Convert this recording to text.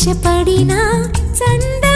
ఆశపడినా చంద